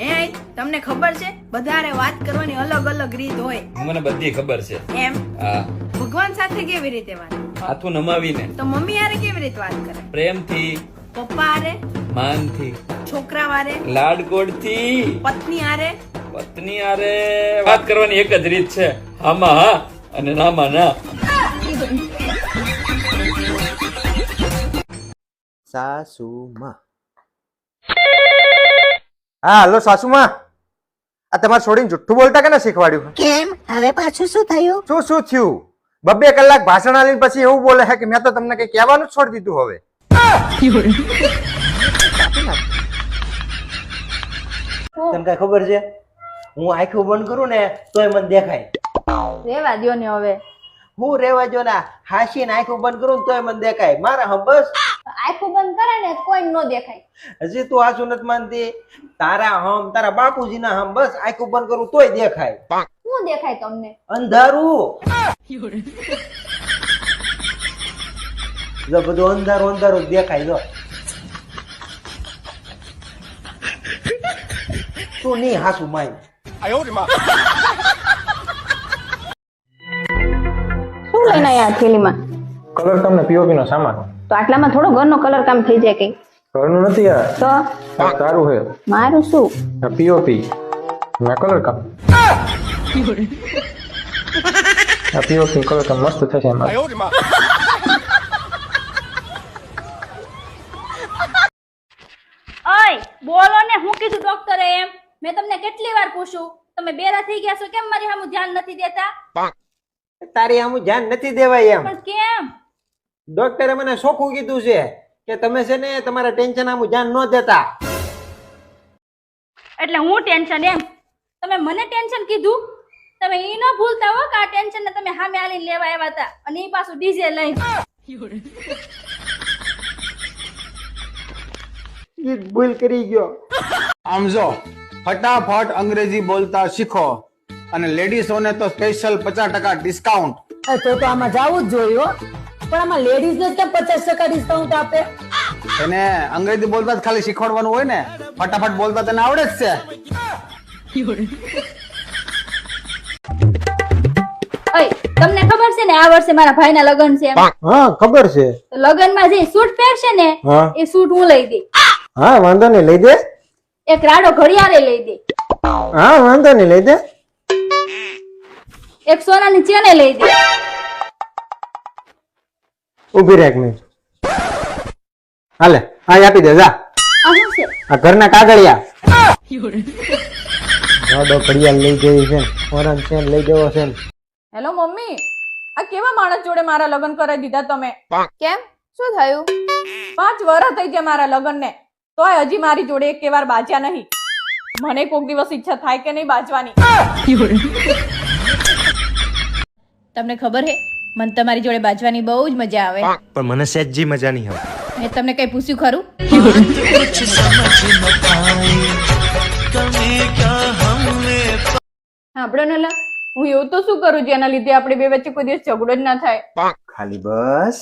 એ તમને ખબર છે? બધારે વાત કરવાની અલગ અલગ રીત હોય. મને બધી ખબર છે. એમ? હા. ભગવાન સાથે કેવી રીતે વાત? હાથું નમાવીને. તો મમ્મી યારે કેવી રીતે વાત કરે? પ્રેમથી. પપ્પા હારે? માનથી. છોકરા લાડકોડથી પત્ની હારે? પત્ની આરે વાત કરવાની એક જ રીત છે. હામાં હા અને નામાં ના. સાસુમાં. હા હલો સાસુમાં. આ તમારે છોડીને જુઠ્ઠું બોલતા કે ના શીખવાડ્યું કેમ? હવે પાછું શું થયું? શું શું થયું? બબ્બે કલાક ભાષણ આલીને પછી એવું બોલે છે કે મેં તો તમને કઈ કહેવાનું જ છોડી દીધું હવે. તને કઈ ખબર છે? હું આંખો બંધ કરું ને તોય મને દેખાય. રેવા દો ને હવે. હું રેવા જો ના હાસીને આંખો બંધ કરું ને તોય મને દેખાય. મારા હમ બસ. બંધ કરે ને કોઈ નો દેખાય. હજી તું આ નથી માનતી તારા હમ તારા બાપુજી ના હમ બસ આંખો બંધ કરું તોય દેખાય. શું દેખાય તમને? અંધારું. જો બધું અંધારું અંધારું દેખાય જો. તું નહીં હાસુ માય. શું લઈને આયા થેલીમાં? કલર તમને પીઓપી નો સામાન. તો આટલામાં થોડો ઘરનો કલર કામ થઈ જાય કઈ. ઘરનું નથી આ. તો? આ તારું હે મારું શું? આ પીઓપી ના કલર કામ. આ પીઓપી કલર કામ મસ્ત થશે એમાં. ઓય બોલો ને હું કીધું ડોક્ટરે એમ. મેં તમને કેટલી વાર પૂછ્યું તમે બેરા થઈ ગયા છો કેમ મારી સામું ધ્યાન નથી દેતા? તારી આમ ધ્યાન નથી દેવાય એમ. પણ કેમ? ડોક્ટરે મને ચોખ્ખું કીધું છે કે તમે છે ને તમારા ટેન્શન આમ ધ્યાન ન દેતા. એટલે હું ટેન્શન એમ? તમે મને ટેન્શન કીધું? તમે ઈ ન ભૂલતા હો કે આ ટેન્શન ને તમે સામે આલીને લેવા આવ્યા હતા અને ઈ પાછું ડીજે લઈ ઈ ભૂલ કરી ગયો. આમ જો ફટાફટ અંગ્રેજી બોલતા શીખો અને લેડીઝોને તો સ્પેશિયલ પચાસ ટકા ડિસ્કાઉન્ટ તો તો આમાં જવું જ જોઈએ હો. પણ આમાં લેડીઝ ને કેમ પચાસ ટકા ડિસ્કાઉન્ટ આપે. એને અંગ્રેજી બોલતા જ ખાલી શીખવાડવાનું હોય ને ફટાફટ બોલતા તને આવડે જ છે. તમને ખબર છે ને આ વર્ષે મારા ભાઈના લગ્ન છે હા ખબર છે. લગ્નમાં જે સૂટ પહેરશે ને એ સૂટ હું લઈ દઈ હા વાંધો નહીં લઈ દે. એક રાડો ઘડિયાળે લઈ દે. હા વાંધો નહીં લઈ દે. એક સોનાની ચેને લઈ દે. ઊભી રહે એક હાલે હા આપી દે જા. આ શું છે? આ ઘરના કાગળિયા. રાડો ઘડિયાળ લઈ ગઈ છે ફોરન છે લઈ ગયો છે હેલો મમ્મી. આ કેવા માણસ જોડે મારા લગ્ન કરાવી દીધા તમે? કેમ? શું થયું? પાંચ વર્ષ થઈ ગયા મારા લગ્ન ને તોય હજી મારી જોડે એક વાર બાજ્યા નહીં. મને કોઈક દિવસ ઈચ્છા થાય કે નહીં બાજવાની. તમને ખબર હે? મને તમારી જોડે બાજવાની બહુ જ મજા આવે. પણ મને સહેજી મજા નહીં આવે મેં તમને કઈ પૂછ્યું ખરું? ને હું એવું તો શું કરું જેના લીધે આપણે બે વચ્ચે કોઈ દિવસ ઝઘડો જ ના થાય? ખાલી બસ.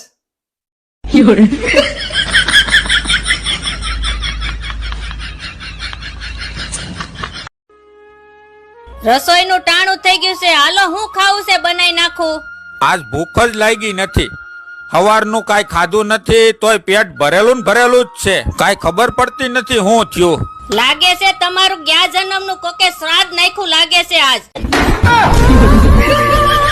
રસોઈનું ટાણું થઈ ગયું છે. હાલો હું ખાવું છે? બનાવી નાખું. આજ ભૂખ જ લાગી નથી. સવારનું કાંઈ ખાધું નથી તોય પેટ ભરેલું ને ભરેલું જ છે. કાંઈ ખબર પડતી નથી હું થયું. લાગે છે તમારું ગયા જન્મનું કોકે શ્રાદ્ધ નાખ્યું લાગે છે આજ.